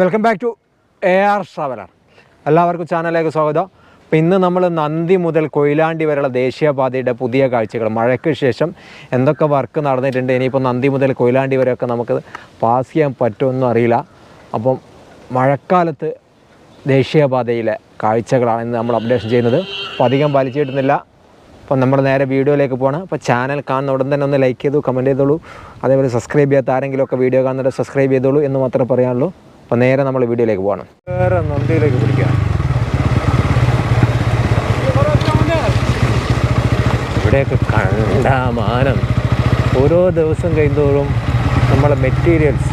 Welcome back to A R traveller എല്ലാവർക്കും ചാനലിലേക്ക് സ്വാഗതം. അപ്പോൾ ഇന്ന് നമ്മൾ നന്ദി മുതൽ കൊയിലാണ്ടി വരെയുള്ള ദേശീയപാതയുടെ പുതിയ കാഴ്ചകൾ മഴയ്ക്ക് ശേഷം എന്തൊക്കെ വർക്ക് നടന്നിട്ടുണ്ട് ഇനിയിപ്പോൾ നന്ദി മുതൽ കൊയിലാണ്ടി വരെയൊക്കെ നമുക്ക് പാസ് ചെയ്യാൻ പറ്റുമെന്നും അറിയില്ല. അപ്പം മഴക്കാലത്ത് ദേശീയപാതയിലെ കാഴ്ചകളാണ് ഇന്ന് നമ്മൾ അപ്ഡേഷൻ ചെയ്യുന്നത്. അപ്പോൾ അധികം വലിച്ചിടുന്നില്ല. അപ്പം നമ്മൾ നേരെ വീഡിയോയിലേക്ക് പോകണം അപ്പോൾ ചാനൽ കാണുന്ന ഉടൻ തന്നെ ഒന്ന് ലൈക്ക് ചെയ്തു കമന്റ് ചെയ്തോളൂ. അതേപോലെ സബ്സ്ക്രൈബ് ചെയ്യാത്ത ആരെങ്കിലുമൊക്കെ വീഡിയോ കാണുന്നുണ്ട് സബ്സ്ക്രൈബ് ചെയ്തോളൂ എന്ന് മാത്രമേ പറയാനുള്ളൂ. അപ്പോൾ നേരെ നമ്മൾ വീഡിയോയിലേക്ക് പോകണം വേറെ നന്ദിയിലേക്ക് പിടിക്കാം. ഇവിടെയൊക്കെ കണ്ടാമാനം ഓരോ ദിവസം കഴിയുന്തോറും നമ്മളെ മെറ്റീരിയൽസ്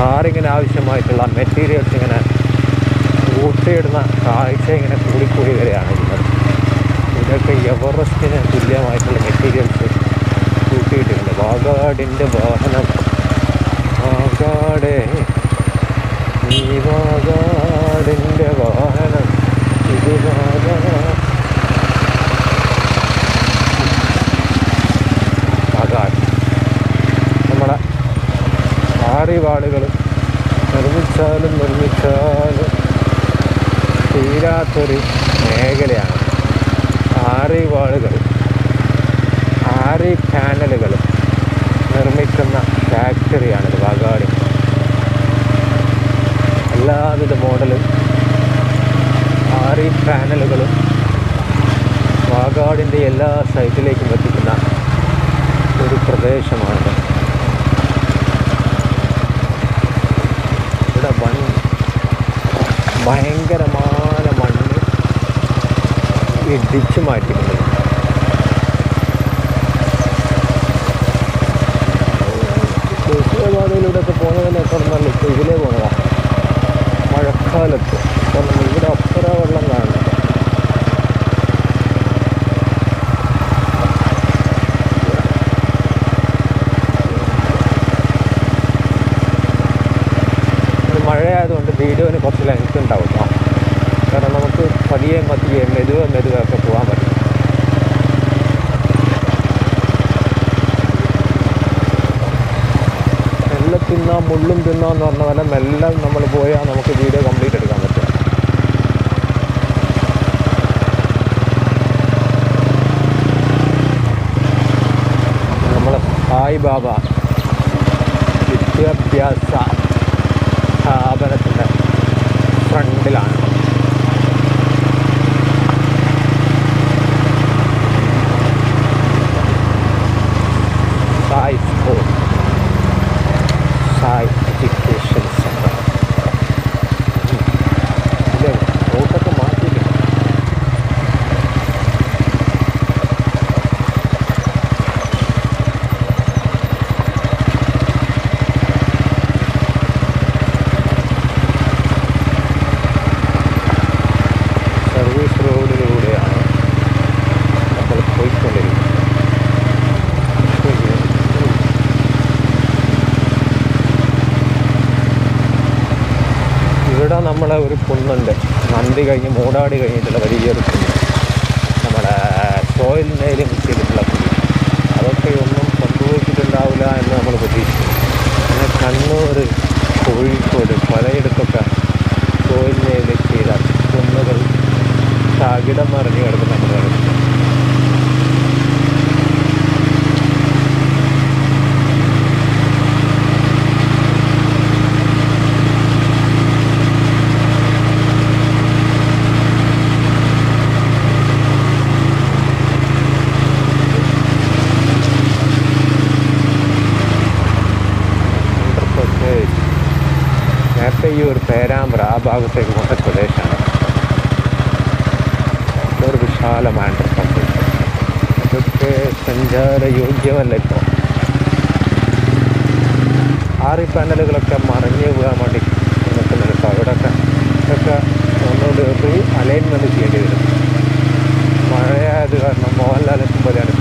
കാറിങ്ങിന് ആവശ്യമായിട്ടുള്ള മെറ്റീരിയൽസ് ഇങ്ങനെ കൂട്ടിയിടുന്ന കാഴ്ച ഇങ്ങനെ കൂടിക്കൂടി വരികയാണ് ഇതൊക്കെ എവറസ്റ്റിന് തുല്യമായിട്ടുള്ള മെറ്റീരിയൽസ് കൂട്ടിയിട്ടുണ്ട് വാഗാടിന്റെ വാഹനം. വാഗാടേ ഈ വാഗാടിന്റെ വാഹനം ഇത് വാഗാ വാഗാട് നമ്മളെ ആറിവാളുകൾ നിർമ്മിച്ചാലും നിർമ്മിച്ചാലും തീരാത്തൊരു മേഖലയാണ് ആറിവാളുകൾ ആറി പാനലുകൾ നിർമ്മിക്കുന്ന ഫാക്ടറിയാണിത് വാഗാടി. എല്ലാവിധ മോഡലും ആറി പാനലുകളും വാഗാടിന്റെ എല്ലാ സൈറ്റിലേക്കും എത്തിക്കുന്ന ഒരു പ്രദേശമാണ്. ഇവിടെ വൺ ഭയങ്കരമായ മണ്ണ് ഇടിച്ചു മാറ്റിയിട്ടുണ്ട്. ഒക്കെ പോകുന്നതിനേക്കാൾ നല്ല ഇപ്പോൾ ഇതിലേ പോകുന്നതാണ് മഴക്കാലത്ത്. കാരണം ഇവിടെ അപ്പുറ വെള്ളം കാണുന്നുണ്ട് മഴയായതുകൊണ്ട് വീഡിയോന് കുറച്ച് ലെങ്ത് ഉണ്ടാവും. കാരണം നമുക്ക് പതിയെ പതിയെ മെതുവ മെതുവെ ഒക്കെ പോകാൻ മെല്ലെ തിന്നാം മുള്ളും തിന്നാന്ന് പറഞ്ഞ പോലെ മെല്ലെ നമ്മൾ പോയാൽ നമുക്ക് വീഡിയോ കംപ്ലീറ്റ് എടുക്കാൻ പറ്റും. നമ്മളെ സായി ബാബ വിദ്യാഭ്യാസ സ്ഥാപനത്തിന്റെ ഫ്രണ്ടിലാണ് Sai school Sai education centre ഇല്ലേ റൂട്ടൊക്കെ മാറ്റിയിട്ടുണ്ട് സർവീസ് റോഡിലൂടെയാണ് നമ്മൾ പോയിക്കൊണ്ടിരിക്കുന്നത് ഇവിടെ നമ്മളെ ഒരു കുന്നുണ്ട് നന്ദി കഴിഞ്ഞ് മൂടാടി കഴിഞ്ഞിട്ടുള്ള വലിയൊരു കുന്ന് നമ്മുടെ സോയിൽ നെയിൽ മിക്സ് ചെയ്തിട്ടുള്ള കുന്ന് അതൊക്കെ ഒന്നും സംഭവിച്ചിട്ടുണ്ടാവില്ല എന്ന് നമ്മൾ പ്രതീക്ഷിക്കുന്നു പിന്നെ കണ്ണൂർ കോഴിക്കോട് പലയിടത്തൊക്കെ സോയിൽ നെയിൽ ചെയ്ത കുന്നുകൾ തകിടം മറിഞ്ഞ് കിടക്കുന്ന നമ്മൾ കിടക്കുന്നു ആന്ധ്രാപ്രദേശ് നേരത്തെ ഈ ഒരു ഭാഗത്തേക്ക് പോകുന്ന പ്രദേശമാണ് ഒരു വിശാലമായ അതൊക്കെ സഞ്ചാരയോഗ്യമല്ല ഇപ്പോൾ ആറി പാനലുകളൊക്കെ മറിഞ്ഞു പോകാൻ വേണ്ടി നിൽക്കുന്നുണ്ട് ഇപ്പോൾ അവിടെയൊക്കെ ഒക്കെ ഒന്നുകൂടി റീ അലൈൻമെന്റ് ചെയ്യേണ്ടി വരും. മഴയായത് കാരണം മോഹൻലാലും പോലെയാണ്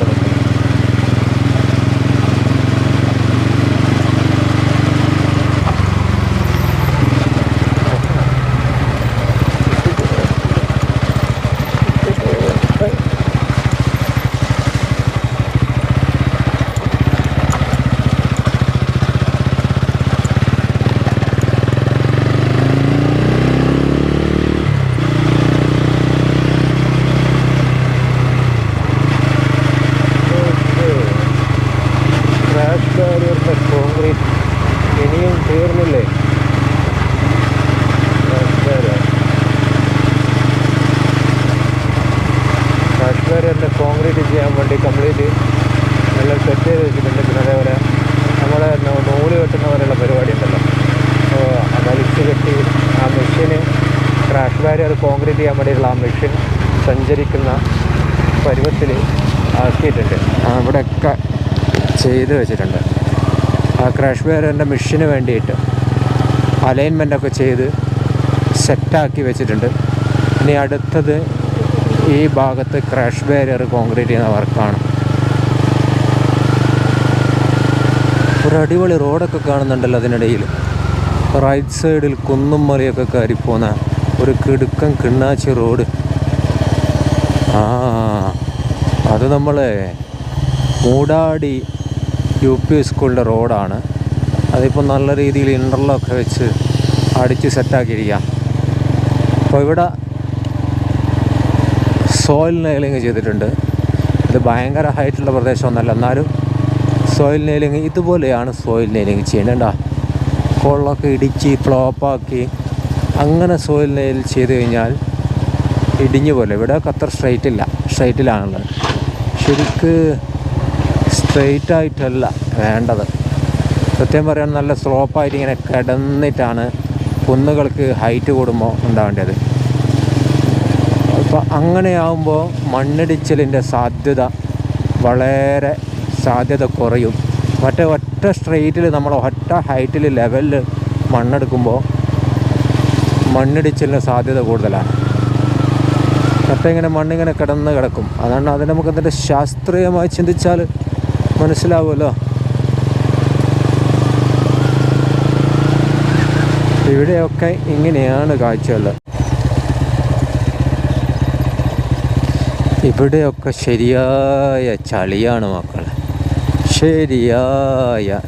ഇപ്പോൾ അത് കോൺക്രീറ്റ് ചെയ്യാൻ വേണ്ടിയിട്ടുള്ള ആ മെഷീൻ സഞ്ചരിക്കുന്ന പരുവത്തിൽ ആക്കിയിട്ടുണ്ട്. അവിടെയൊക്കെ ചെയ്ത് വെച്ചിട്ടുണ്ട്. ആ ക്രാഷ് ബെയറിന്റെ മെഷീന് വേണ്ടിയിട്ട് അലൈൻമെന്റ് ഒക്കെ ചെയ്ത് സെറ്റാക്കി വെച്ചിട്ടുണ്ട്. ഇനി അടുത്തത് ഈ ഭാഗത്ത് ക്രാഷ് ബാരിയർ കോൺക്രീറ്റ് ചെയ്യുന്ന വർക്കാണ്. ഒരു അടിപൊളി റോഡൊക്കെ കാണുന്നുണ്ടല്ലോ അതിനിടയിൽ. റൈറ്റ് സൈഡിൽ കുന്നും മലയൊക്കെ കയറിപ്പോന്ന ഒരു കിടുക്കൻ കിണ്ണാച്ചി റോഡ്. ആ അത് നമ്മളെ മൂടാടി യു പി സ്കൂളിന്റെ റോഡാണ്. അതിപ്പോൾ നല്ല രീതിയിൽ ഇന്റർലോക്ക് വെച്ച് അടിച്ച് സെറ്റാക്കിയിരിക്കുക അപ്പോൾ ഇവിടെ സോയിൽ നെയിലിങ് ചെയ്തിട്ടുണ്ട്. ഇത് ഭയങ്കര ഹൈറ്റുള്ള പ്രദേശമൊന്നുമല്ല എന്നാലും സോയിൽ നെയിലിങ് ഇതുപോലെയാണ് സോയിൽ നെയിലിങ് ചെയ്യേണ്ടത് കൊള്ളൊക്കെ ഇടിച്ച് ഫ്ലോപ്പാക്കി അങ്ങനെ സോയിൽ നെയിൽ ചെയ്ത് കഴിഞ്ഞാൽ ഇടിഞ്ഞു പോലെ. ഇവിടെ ഖത്തർ സ്ട്രൈറ്റില്ല സ്ട്രൈറ്റിലാണുള്ളത് ശരിക്ക് സ്ട്രെയിറ്റായിട്ടല്ല വേണ്ടത്. സത്യം പറയാൻ നല്ല സ്ലോപ്പായിട്ട് ഇങ്ങനെ കിടന്നിട്ടാണ് കുന്നുകൾക്ക് ഹൈറ്റ് കൂടുമ്പോൾ ഉണ്ടാവേണ്ടത്. അപ്പോൾ അങ്ങനെയാവുമ്പോൾ മണ്ണിടിച്ചിലിന്റെ സാധ്യത വളരെ സാധ്യത കുറയും. മറ്റേ ഒറ്റ സ്ട്രെയിറ്റിൽ നമ്മൾ ഒറ്റ ഹൈറ്റിൽ ലെവലിൽ മണ്ണെടുക്കുമ്പോൾ മണ്ണിടിച്ചിലിന് സാധ്യത കൂടുതലാണ്. മറ്റേ ഇങ്ങനെ മണ്ണിങ്ങനെ കിടന്ന് കിടക്കും. അതാണ് അതിന് നമുക്ക് അതിന്റെ ശാസ്ത്രീയമായി ചിന്തിച്ചാൽ മനസ്സിലാവുമല്ലോ. ഇവിടെയൊക്കെ ഇങ്ങനെയാണ് കാഴ്ചകൾ. ഇവിടെയൊക്കെ ശരിയായ ചളിയാണ് മക്കളെ. ശരിയായ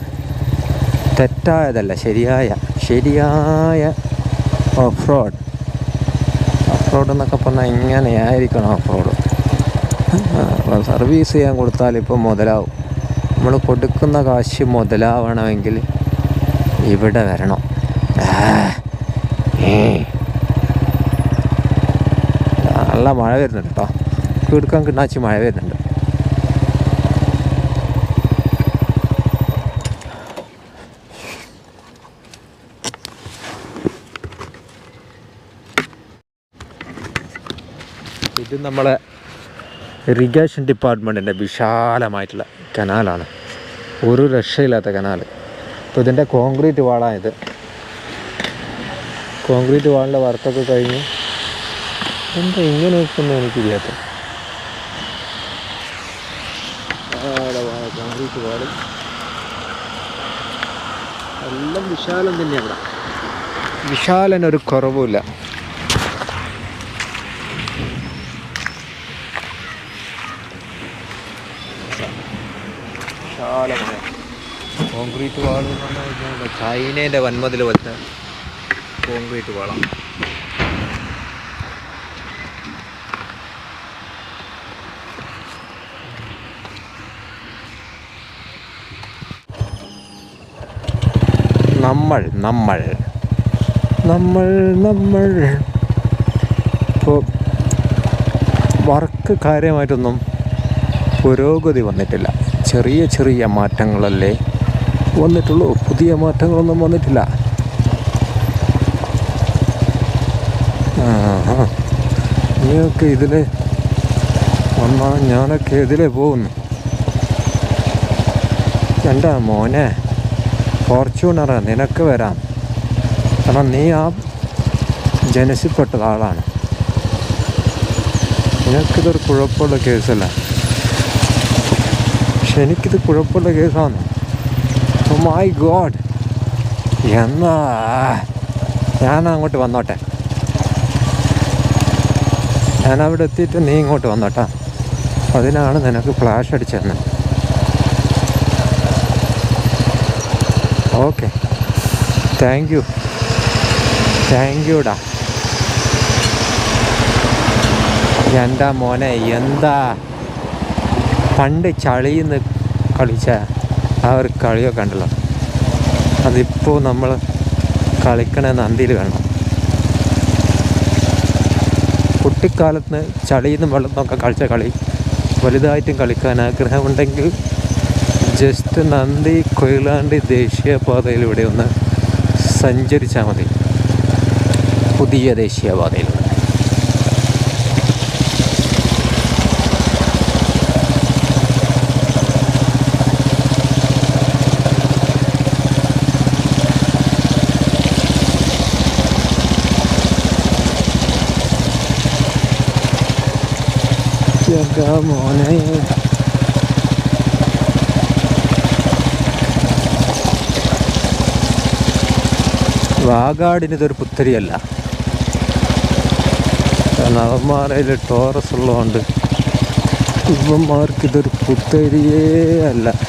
തെറ്റായതല്ല ശരിയായ ശരിയായ ഓഫ് റോഡ് ഓഫ് റോഡ് എന്നൊക്കെ പറഞ്ഞാൽ ഇങ്ങനെയായിരിക്കണം ഓഫ് റോഡ് സർവീസ് ചെയ്യാൻ കൊടുത്താൽ ഇപ്പോൾ മുതലാവും. നമ്മൾ കൊടുക്കുന്ന കാശ് മുതലാവണമെങ്കിൽ ഇവിടെ വരണം. നല്ല മഴ വരുന്നുണ്ട് കേട്ടോ എടുക്കാൻ കിണ്ണാച്ചി മഴ വരുന്നുണ്ട്. ഇത് നമ്മളെ ഇറിഗേഷൻ ഡിപ്പാർട്ട്മെന്റിന്റെ വിശാലമായിട്ടുള്ള കനാലാണ്. ഒരു രക്ഷയില്ലാത്ത കനാൽ. അപ്പോൾ ഇതിന്റെ കോൺക്രീറ്റ് വാളാണിത്. കോൺക്രീറ്റ് വാളിന്റെ വർക്കൊക്കെ കഴിഞ്ഞ് എന്താ ഇങ്ങനെ നിൽക്കുന്നു എനിക്കില്ലാത്ത കോൺക്രീറ്റ് വാൾ. എല്ലാം വിശാലം തന്നെയാണ് വിശാലനൊരു കുറവുമില്ല. വിശാലമായ കോൺക്രീറ്റ് വാൾ എന്ന് പറഞ്ഞു കഴിഞ്ഞാൽ ചൈനേന്റെ വൻമതിൽ വെച്ച കോൺക്രീറ്റ് വാളാണ് നമ്മൾ നമ്മൾ നമ്മൾ നമ്മൾ. ഇപ്പോൾ വർക്ക് കാര്യമായിട്ടൊന്നും പുരോഗതി വന്നിട്ടില്ല. ചെറിയ ചെറിയ മാറ്റങ്ങളല്ലേ വന്നിട്ടുള്ളൂ. പുതിയ മാറ്റങ്ങളൊന്നും വന്നിട്ടില്ല. നീയൊക്കെ ഇതിൽ വന്നാൽ ഞാനൊക്കെ ഇതിലെ പോകുന്നു. എന്റെ മോനെ? ഫോർച്യൂണറാ നിനക്ക് വരാം. കാരണം നീ ആ ജനസിൽപ്പെട്ട ആളാണ്. നിനക്കിതൊരു കുഴപ്പമുള്ള കേസല്ല. എനിക്കിത് കുഴപ്പമുള്ള കേസാണ്. ഓ മൈ ഗോഡ് എന്നാ ഞാൻ അങ്ങോട്ട് വന്നോട്ടെ. ഞാൻ അവിടെ എത്തിയിട്ട് നീ ഇങ്ങോട്ട് വന്നോട്ടാ. അതിനാണ് നിനക്ക് ഫ്ലാഷ് അടിച്ചതെന്ന് ഓക്കെ താങ്ക് യു താങ്ക് യുടാ എന്താ മോനെ എന്താ? പണ്ട് ചളിയിന്ന് കളിച്ച ആ ഒരു കളിയോ കണ്ടല്ലോ. അതിപ്പോൾ നമ്മൾ കളിക്കണ നന്ദിയിൽ വേണം കുട്ടിക്കാലത്ത് ചളിയിൽ നിന്ന് വെള്ളത്തൊക്കെ കളിച്ച കളി വലുതായിട്ടും കളിക്കാൻ ആഗ്രഹമുണ്ടെങ്കിൽ ജസ്റ്റ് നന്ദി കൊയിലാണ്ടി ദേശീയപാതയിലൂടെ ഒന്ന് സഞ്ചരിച്ചാൽ മതി. പുതിയ ദേശീയപാതയിലൂടെ എന്റെ മോനെ. വാഗാടിന് ഇതൊരു പുത്തരിയല്ല. കാരണം അവന്മാരതിൽ ടോറസ് ഉള്ളതുകൊണ്ട് ഇവന്മാർക്ക് ഇതൊരു പുത്തരിയേ അല്ല.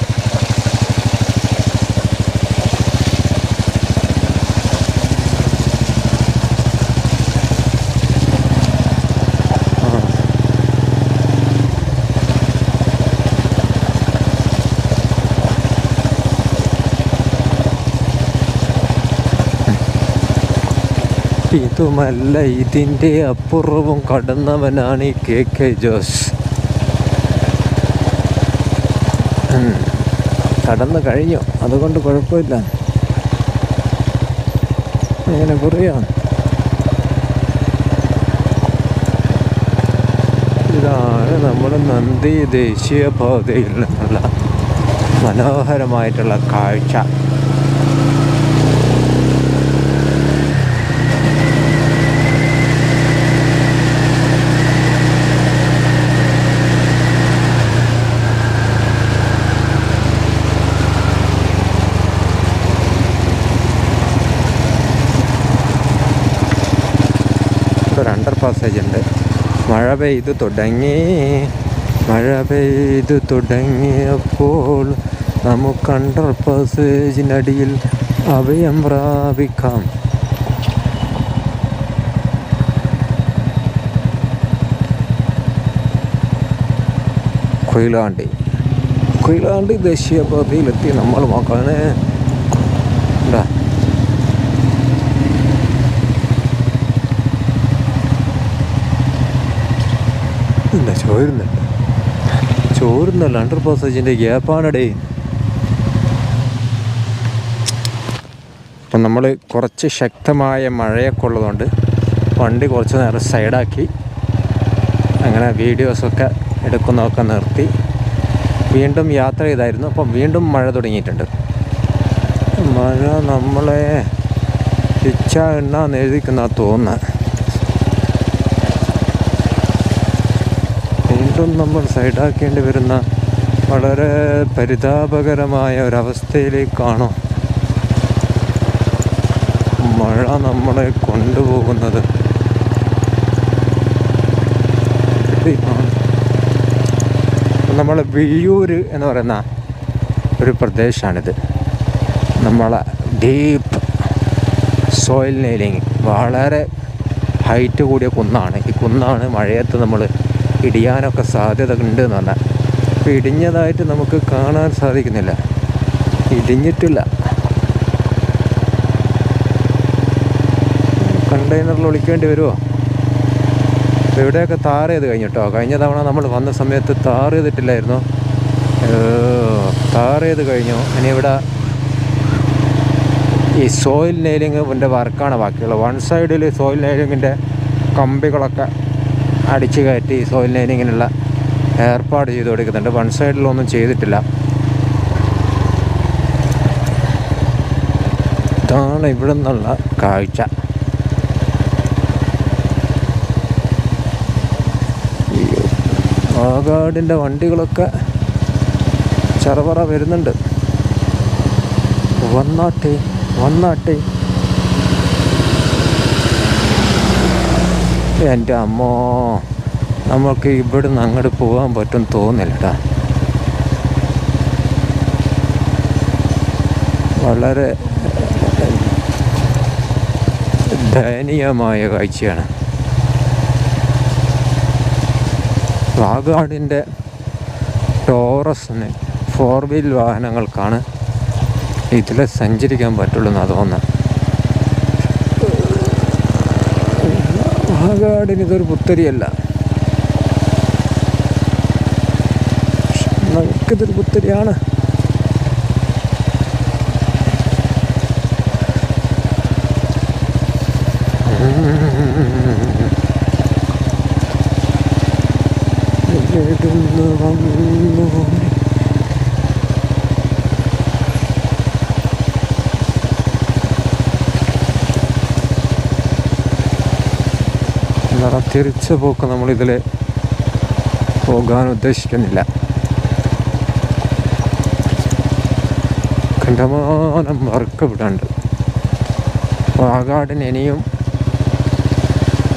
ഇതുമല്ല ഇതിന്റെ അപ്പുറവും കടന്നവനാണ് ഈ കെ കെ ജോസ്. കടന്നു കഴിഞ്ഞു. അതുകൊണ്ട് കുഴപ്പമില്ല. എങ്ങനെ പറയാം ഇതാണ് നമ്മൾ നന്ദി ദേശീയ പാതയിൽ നിന്നുള്ള മനോഹരമായിട്ടുള്ള കാഴ്ച ഒരു പാസേജ് ഉണ്ട് മഴ പെയ്തു തുടങ്ങി മഴ പെയ്തു തുടങ്ങിയപ്പോൾ നമുക്ക് അണ്ടർ പാസേജിനടിയിൽ അഭയം പ്രാപിക്കാം. കൊയിലാണ്ടി. കൊയിലാണ്ടി ദേശീയപാതയിലെത്തി നമ്മൾ നോക്കാണ് ഇതാ ഇല്ല ചോരുന്നില്ല അണ്ടർ പാസേജിന്റെ ഗ്യാപ്പാണടേ. അപ്പം നമ്മൾ കുറച്ച് ശക്തമായ മഴയൊക്കെ ഉള്ളതുകൊണ്ട് വണ്ടി കുറച്ച് നേരം സൈഡാക്കി അങ്ങനെ വീഡിയോസൊക്കെ എടുക്കുന്നതൊക്കെ നിർത്തി. വീണ്ടും യാത്ര ചെയ്തായിരുന്നു. അപ്പം വീണ്ടും മഴ തുടങ്ങിയിട്ടുണ്ട്. മഴ നമ്മളെ ഇച്ഛ എണ്ണ എഴുതിക്കുന്ന തോന്നുന്നത്. വീണ്ടും നമ്മൾ സൈഡാക്കേണ്ടി വരുന്ന വളരെ പരിതാപകരമായ ഒരവസ്ഥയിലേക്കാണോ മഴ നമ്മളെ കൊണ്ടുപോകുന്നത്. നമ്മൾ വിയ്യൂർ എന്ന് പറയുന്ന ഒരു പ്രദേശമാണിത് നമ്മളെ ഡീപ്പ് സോയിൽ നെയിലിങ് വളരെ ഹൈറ്റ് കൂടിയ കുന്നാണ്. ഈ കുന്നാണ് മഴയത്ത് നമ്മൾ ഇടിയാനൊക്കെ സാധ്യത ഉണ്ട് എന്ന് പറഞ്ഞാൽ അപ്പോൾ ഇടിഞ്ഞതായിട്ട് നമുക്ക് കാണാൻ സാധിക്കുന്നില്ല. ഇടിഞ്ഞിട്ടില്ല. കണ്ടെയ്നറിൽ ഒളിക്കേണ്ടി വരുമോ അപ്പോൾ ഇവിടെയൊക്കെ താർ ചെയ്ത് കഴിഞ്ഞിട്ടോ? കഴിഞ്ഞ തവണ നമ്മൾ വന്ന സമയത്ത് താർ ചെയ്തിട്ടില്ലായിരുന്നു? താർ ചെയ്ത് കഴിഞ്ഞു. ഇനി ഇവിടെ ഈ സോയിൽ നെയിലിങ്ങിന്റെ വർക്കാണ് ബാക്കിയുള്ളത്. വൺ സൈഡിൽ സോയിൽ നെയിലിങ്ങിന്റെ കമ്പികളൊക്കെ അടിച്ച് കയറ്റി സോയിൽ ലൈനിങ്ങിനുള്ള ഏർപ്പാട് ചെയ്ത് കൊടുക്കുന്നുണ്ട്. വൺ സൈഡിലൊന്നും ചെയ്തിട്ടില്ല. ഇതാണ് ഇവിടെ നിന്നുള്ള കാഴ്ച ആകാടിന്റെ വണ്ടികളൊക്കെ ചറപറ വരുന്നുണ്ട്. വന്നാട്ടെ വന്നാട്ടെ. എന്റെ അമ്മോ നമുക്ക് ഇവിടുന്ന് അങ്ങോട്ട് പോകാൻ പറ്റും തോന്നില്ലടാ. വളരെ ദയനീയമായ കാഴ്ചയാണ്. വാഗാടിന്റെ ടോറസിന് ഫോർ വീൽ വാഹനങ്ങൾക്കാണ് ഇതിൽ സഞ്ചരിക്കാൻ പറ്റുള്ളൂ എന്നാണ് തോന്നുന്നത്. വാഗാടിന് ഇതൊരു പുത്തരിയല്ല. നമുക്കിതൊരു പുത്തരിയാണ്. ഏറ്റവും എന്താണ് തിരിച്ചു പോക്ക് നമ്മളിതിൽ പോകാൻ ഉദ്ദേശിക്കുന്നില്ല. കണ്ടമാനം വർക്ക് ഇവിടെ ഉണ്ട് വാഗാടിന് ഇനിയും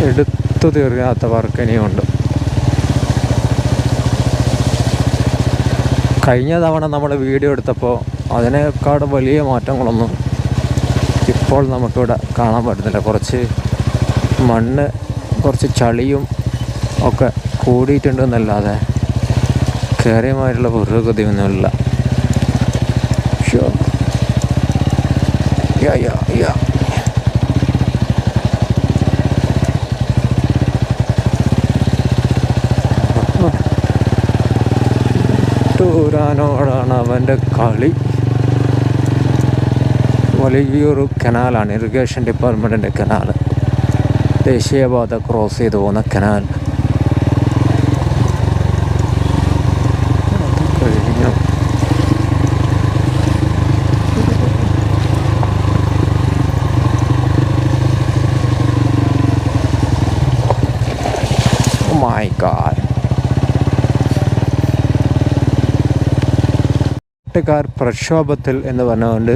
എടുത്തു തീർക്കാത്ത വർക്ക് ഇനിയും ഉണ്ട് കഴിഞ്ഞ തവണ നമ്മൾ വീഡിയോ എടുത്തപ്പോൾ അതിനേക്കാട് വലിയ മാറ്റങ്ങളൊന്നും ഇപ്പോൾ നമുക്കിവിടെ കാണാൻ പറ്റുന്നില്ല. കുറച്ച് മണ്ണ് കുറച്ച് ചളിയും ഒക്കെ കൂടിയിട്ടുണ്ടെന്നല്ലാതെ കയറിയമായിട്ടുള്ള പുരോഗതിയൊന്നുമില്ല യാ യാ യാ. അവന്റെ കളി. വലിയൊരു കനാലാണ് ഇറിഗേഷൻ ഡിപ്പാർട്ട്മെന്റിന്റെ കനാൽ ദേശീയപാത ക്രോസ് ചെയ്ത് പോകുന്ന കനാൽ. മൈ നാട്ടുകാർ പ്രക്ഷോഭത്തിൽ എന്ന് പറഞ്ഞുകൊണ്ട്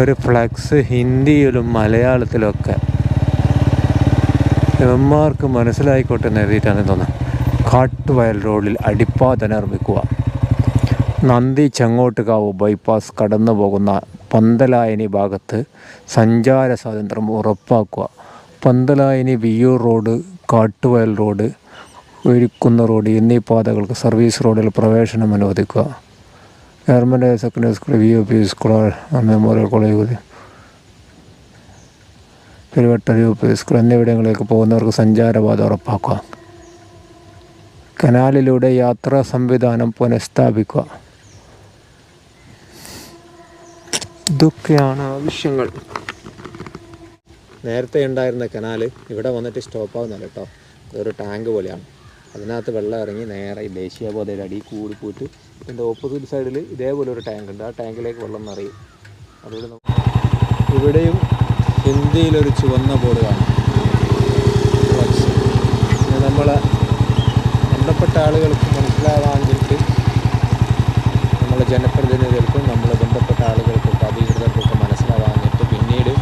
ഒരു ഫ്ലക്സ് ഹിന്ദിയിലും മലയാളത്തിലുമൊക്കെ ഇവന്മാർക്ക് മനസ്സിലായിക്കോട്ടെ എന്ന് എഴുതിയിട്ടാണ് തോന്നുന്നത്. കാട്ടുവയൽ റോഡിൽ അടിപ്പാത നിർമ്മിക്കുക. നന്ദി ചെങ്ങോട്ടുകാവ് ബൈപ്പാസ് കടന്നു പോകുന്ന പന്തലായനി ഭാഗത്ത് സഞ്ചാര സ്വാതന്ത്ര്യം ഉറപ്പാക്കുക. പന്തലായനി വിയ്യൂർ റോഡ് കാട്ടുവയൽ റോഡ് ഒരുക്കുന്ന റോഡ് എന്നീ പാതകൾക്ക് സർവീസ് റോഡിൽ പ്രവേശനം അനുവദിക്കുക. Government higher secondary school V O P school memorial college Peruvatta U P school എന്നിവിടങ്ങളിലേക്ക് പോകുന്നവർക്ക് സഞ്ചാരപാത ഉറപ്പാക്കുക. കനാലിലൂടെ യാത്രാ സംവിധാനം പുനഃസ്ഥാപിക്കുക. ഇതൊക്കെയാണ് ആവശ്യങ്ങൾ. നേരത്തെ ഉണ്ടായിരുന്ന കനാല് ഇവിടെ വന്നിട്ട് സ്റ്റോപ്പ് ആവുന്നില്ല കേട്ടോ ഇതൊരു ടാങ്ക് പോലെയാണ്. അതിനകത്ത് വെള്ളം ഇറങ്ങി നേരെ ഈ ദേശീയപാതയുടെ അടിയിൽ കൂടി പോയിട്ട് ഇതിന്റെ ഓപ്പോസിറ്റ് സൈഡിൽ ഇതേപോലെ ഒരു ടാങ്ക് ഉണ്ട്. ആ ടാങ്കിലേക്ക് വെള്ളം നിറയും. അതുകൊണ്ട് ഇവിടെയും ഹിന്ദിയിലൊരു ചുവന്ന ബോർഡ് കാണാം. നമ്മൾ ബന്ധപ്പെട്ട ആളുകൾക്ക് മനസ്സിലാവാഞ്ഞിട്ട് നമ്മളെ ജനപ്രതിനിധികൾക്കും നമ്മളെ ബന്ധപ്പെട്ട ആളുകൾക്കൊക്കെ അധികൃതർക്കൊക്കെ മനസ്സിലാവാഞ്ഞിട്ട് പിന്നീട്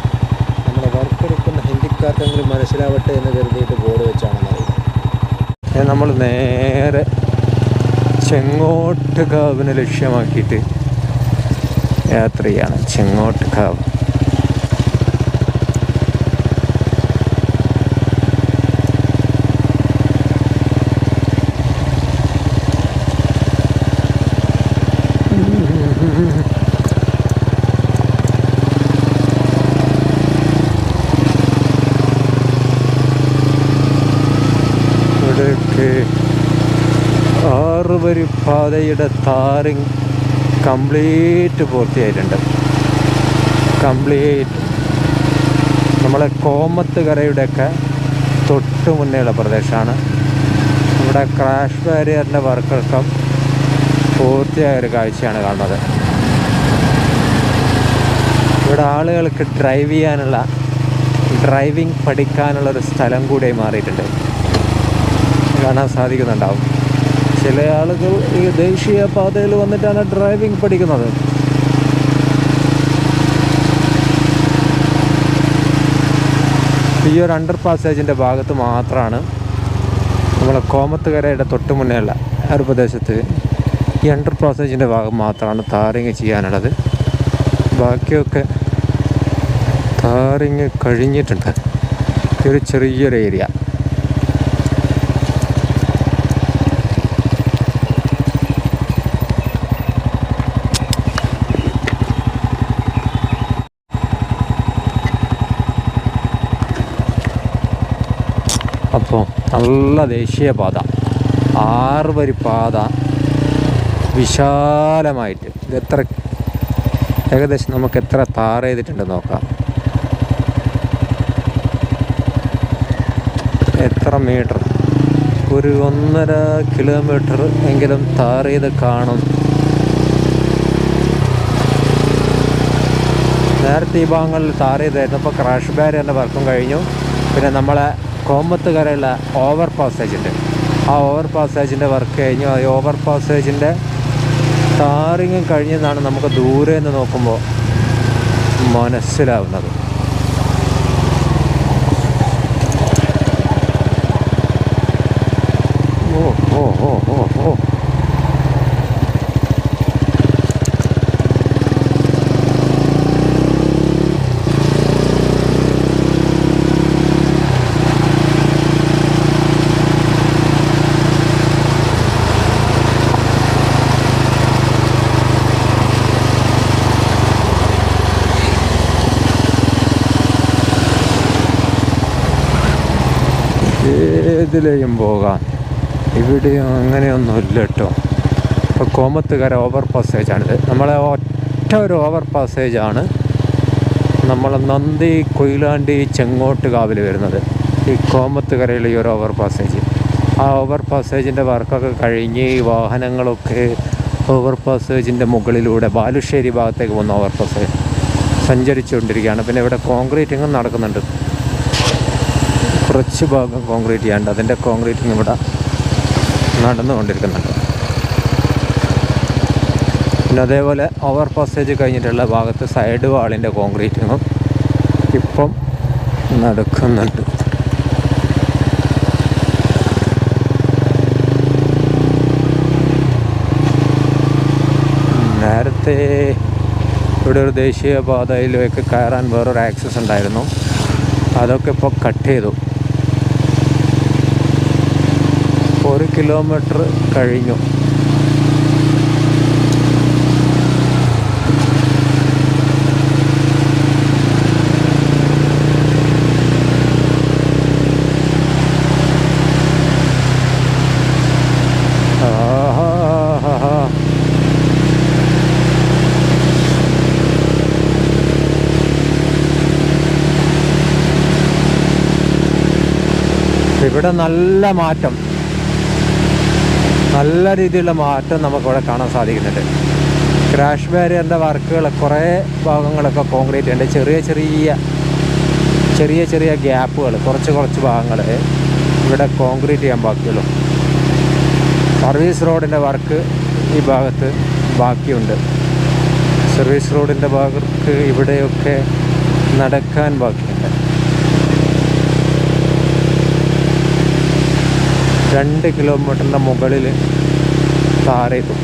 നമ്മളെ വർക്കെടുക്കുന്ന ഹിന്ദിക്കാർക്കെങ്കിലും മനസ്സിലാവട്ടെ എന്ന് കരുതിയിട്ട് ബോർഡ് വെച്ചാണെന്ന് അറിയാം നമ്മൾ നേരെ ചെങ്ങോട്ട് കാവിനെ ലക്ഷ്യമാക്കിയിട്ട് യാത്ര ചെയ്യാണ്. ചെങ്ങോട്ട് കാവ് ഇവിടെയൊക്കെ വരി പാതയുടെ താറിങ് കംപ്ലീറ്റ് പൂർത്തിയായിട്ടുണ്ട്. കംപ്ലീറ്റ്. നമ്മളെ കോമത്ത് കരയുടെയൊക്കെ തൊട്ട് മുന്നേയുള്ള പ്രദേശമാണ്. നമ്മുടെ ക്രാഷ് ബാരിയറിന്റെ വർക്കൊക്കെ പൂർത്തിയായ ഒരു കാഴ്ചയാണ് കാണുന്നത്. ഇവിടെ ആളുകൾക്ക് ഡ്രൈവ് ചെയ്യാനുള്ള ഡ്രൈവിംഗ് പഠിക്കാനുള്ളൊരു സ്ഥലം കൂടി മാറിയിട്ടുണ്ട്. കാണാൻ സാധിക്കുന്നുണ്ടാവും. ചില ആളുകൾ ഈ ദേശീയ പാതയിൽ വന്നിട്ടാണ് ഡ്രൈവിംഗ് പഠിക്കുന്നത്. ഈ ഒരു അണ്ടർ പാസേജിന്റെ ഭാഗത്ത് മാത്രമാണ് നമ്മളെ കോമത്തുകരയുടെ തൊട്ട് മുന്നേയുള്ള ആ ഒരു പ്രദേശത്ത് ഈ അണ്ടർ പാസേജിന്റെ ഭാഗം മാത്രമാണ് താറിങ് ചെയ്യാനുള്ളത്. ബാക്കിയൊക്കെ താറിങ് കഴിഞ്ഞിട്ടുണ്ട്. ഈ ഒരു ചെറിയൊരു ഏരിയ അപ്പോൾ നല്ല ദേശീയപാത ആറ് വരി പാത വിശാലമായിട്ട്. ഇത് എത്ര ഏകദേശം നമുക്ക് എത്ര താർ ചെയ്തിട്ടുണ്ട് നോക്കാം. എത്ര മീറ്റർ? ഒരു ഒന്നര കിലോമീറ്റർ എങ്കിലും താർ ചെയ്ത് കാണും. നേരത്തെ ഈ ഭാഗങ്ങളിൽ താർ ചെയ്തായിരുന്നു. ഇപ്പോൾ ക്രാഷ് ബാരിയറിന്റെ വർക്കും കഴിഞ്ഞു. പിന്നെ നമ്മളെ കോമ്പത്തുകരയുള്ള ഓവർ പാസേജുണ്ട് ആ ഓവർ പാസേജിന്റെ വർക്ക് കഴിഞ്ഞു. ഈ ഓവർ പാസേജിന്റെ ടാറിങ്ങും കഴിഞ്ഞെന്നാണ് നമുക്ക് ദൂരെ നിന്ന് നോക്കുമ്പോൾ മനസ്സിലാവുന്നത്. ഓ ഓ ഓ ഓ ഓ. ഏതിലെയും പോകാം. ഇവിടെയും അങ്ങനെയൊന്നും ഇല്ല കേട്ടോ. ഇപ്പോൾ കോമത്തുകര ഓവർ പാസേജാണിത് നമ്മളെ ഒറ്റ ഒരു ഓവർ പാസേജാണ് നമ്മൾ നന്ദി കൊയിലാണ്ടി ചെങ്ങോട്ട് കാവിൽ വരുന്നത്. ഈ കോമത്തുകരയിലെ ഈ ഒരു ഓവർ പാസേജ് ആ ഓവർ പാസേജിന്റെ വർക്കൊക്കെ കഴിഞ്ഞ് ഈ വാഹനങ്ങളൊക്കെ ഓവർ പാസേജിന്റെ മുകളിലൂടെ ബാലുശ്ശേരി ഭാഗത്തേക്ക് പോകുന്ന ഓവർ പാസേജ് സഞ്ചരിച്ചുകൊണ്ടിരിക്കുകയാണ്. പിന്നെ ഇവിടെ കോൺക്രീറ്റിങ്ങും നടക്കുന്നുണ്ട്. കുറച്ച് ഭാഗം കോൺക്രീറ്റ് ചെയ്യാണ്ട് അതിന്റെ കോൺക്രീറ്റ് ഇവിടെ നടന്നുകൊണ്ടിരിക്കുന്നുണ്ട്. പിന്നെ അതേപോലെ ഓവർ പാസേജ് കഴിഞ്ഞിട്ടുള്ള ഭാഗത്ത് സൈഡ് വാളിന്റെ കോൺക്രീറ്റിങ്ങും ഇപ്പം നടക്കുന്നുണ്ട്. നേരത്തെ ഇവിടെ ഒരു ദേശീയപാതയിലേക്ക് കയറാൻ വേറൊരു ആക്സസ് ഉണ്ടായിരുന്നു. അതൊക്കെ ഇപ്പോൾ കട്ട് ചെയ്തു ഒരു കിലോമീറ്റർ കഴിഞ്ഞു. ഇവിടെ നല്ല മാറ്റം. നല്ല രീതിയിലുള്ള മാറ്റം നമുക്കിവിടെ കാണാൻ സാധിക്കുന്നുണ്ട്. ക്രാഷ് ബാരിയറിന്റെ വർക്കുകൾ കുറേ ഭാഗങ്ങളൊക്കെ കോൺക്രീറ്റ് ഉണ്ട്. ചെറിയ ചെറിയ ചെറിയ ചെറിയ ഗ്യാപ്പുകൾ കുറച്ച് കുറച്ച് ഭാഗങ്ങൾ ഇവിടെ കോൺക്രീറ്റ് ചെയ്യാൻ ബാക്കിയുള്ളൂ. സർവീസ് റോഡിന്റെ വർക്ക് ഈ ഭാഗത്ത് ബാക്കിയുണ്ട്. സർവീസ് റോഡിന്റെ ഭാഗത്ത് ഇവിടെയൊക്കെ നടക്കാൻ ബാക്കിയുണ്ട് രണ്ട് കിലോമീറ്ററിന്റെ മുകളിൽ താറേക്കും.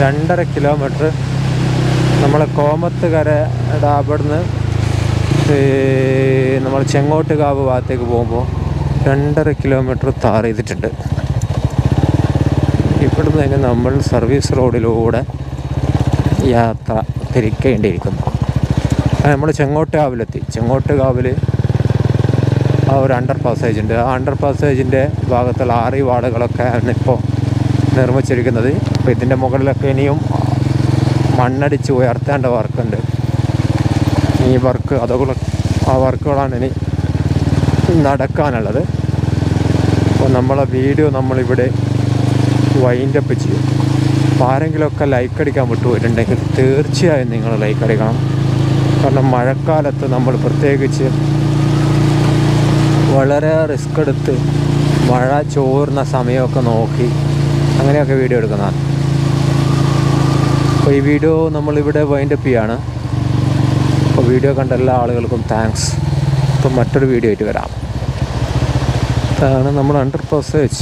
രണ്ടര കിലോമീറ്റർ നമ്മൾ കോമത്തുകരയുടെ അവിടുന്ന് നമ്മൾ ചെങ്ങോട്ടുകാവ് ഭാഗത്തേക്ക് പോകുമ്പോൾ രണ്ടര കിലോമീറ്റർ താർ ചെയ്തിട്ടുണ്ട് ഇവിടുന്ന് തന്നെ നമ്മൾ സർവീസ് റോഡിലൂടെ യാത്ര തിരിക്കേണ്ടിയിരിക്കുന്നു. നമ്മൾ ചെങ്ങോട്ടുകാവിലെത്തി. ചെങ്ങോട്ടുകാവിൽ ആ ഒരു അണ്ടർ പാസേജ് ഉണ്ട്. ആ അണ്ടർ പാസേജിന്റെ ഭാഗത്തുള്ള ആറി വാടുകളൊക്കെ ആണ് ഇപ്പോൾ നിർമ്മിച്ചിരിക്കുന്നത്. അപ്പോൾ ഇതിന്റെ മുകളിലൊക്കെ ഇനിയും മണ്ണടിച്ച് ഉയർത്തേണ്ട വർക്കുണ്ട് ഈ വർക്ക് അതുകൊണ്ട് ആ വർക്കുകളാണ് ഇനി നടക്കാനുള്ളത്. അപ്പോൾ നമ്മളെ വീഡിയോ നമ്മളിവിടെ വൈൻഡപ്പ് ചെയ്യും. അപ്പോൾ ആരെങ്കിലുമൊക്കെ ലൈക്ക് അടിക്കാൻ വിട്ടുപോയിട്ടുണ്ടെങ്കിൽ തീർച്ചയായും നിങ്ങൾ ലൈക്ക് അടിക്കണം. കാരണം മഴക്കാലത്ത് നമ്മൾ പ്രത്യേകിച്ച് വളരെ റിസ്ക് എടുത്ത് മഴ ചോർന്ന സമയമൊക്കെ നോക്കി അങ്ങനെയൊക്കെ വീഡിയോ എടുക്കുന്നതാണ്. അപ്പോൾ ഈ വീഡിയോ നമ്മളിവിടെ വൈൻഡപ്പ് ചെയ്യാണ്. അപ്പോൾ വീഡിയോ കണ്ട എല്ലാ ആളുകൾക്കും താങ്ക്സ് അപ്പം മറ്റൊരു വീഡിയോ ആയിട്ട് വരാം. ഇതാണ് നമ്മൾ അണ്ടർ പാസേജ്